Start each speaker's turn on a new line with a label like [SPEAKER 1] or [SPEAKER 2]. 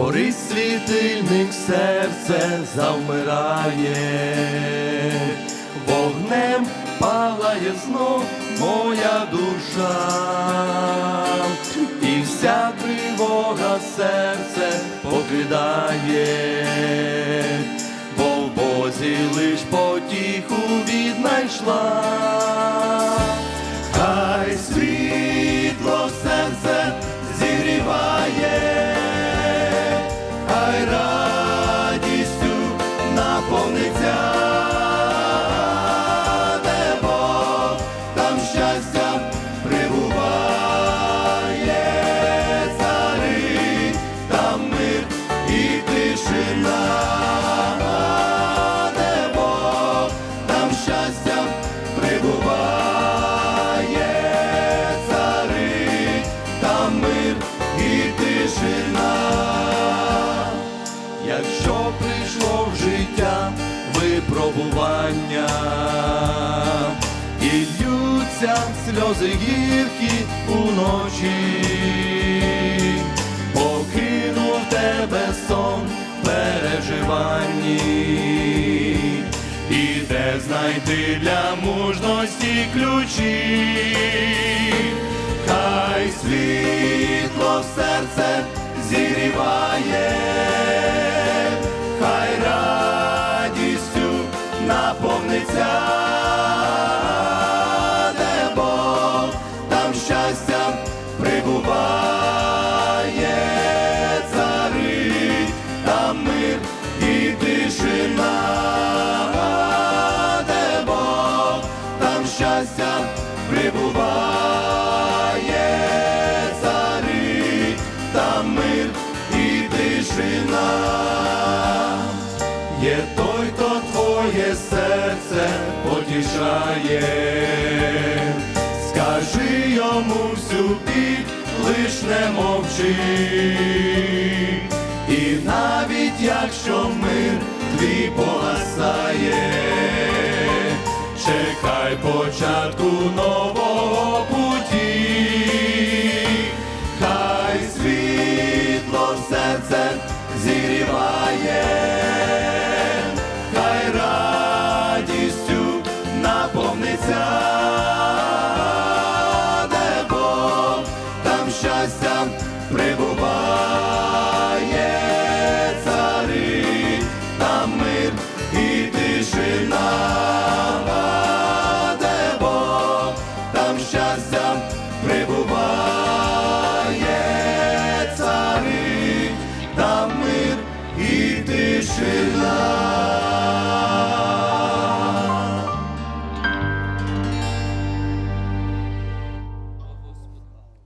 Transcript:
[SPEAKER 1] горить світильник, серце завмирає, вогнем палає знов моя душа, і вся тривога серце покидає, бо в Бозі лиш потіху віднайшла. Хай світло прибуває, цари, там мир і тишина. Якщо прийшло в життя випробування, і сльози гіркі уночі, покинув тебе сон переживанні, знайти для мужності ключі, хай світло в серце зігріває, хай радістю наповниться Є той, хто твоє серце потішає, скажи йому всю біль, лиш не мовчи, і навіть якщо мир твій погасає, чекай початку нового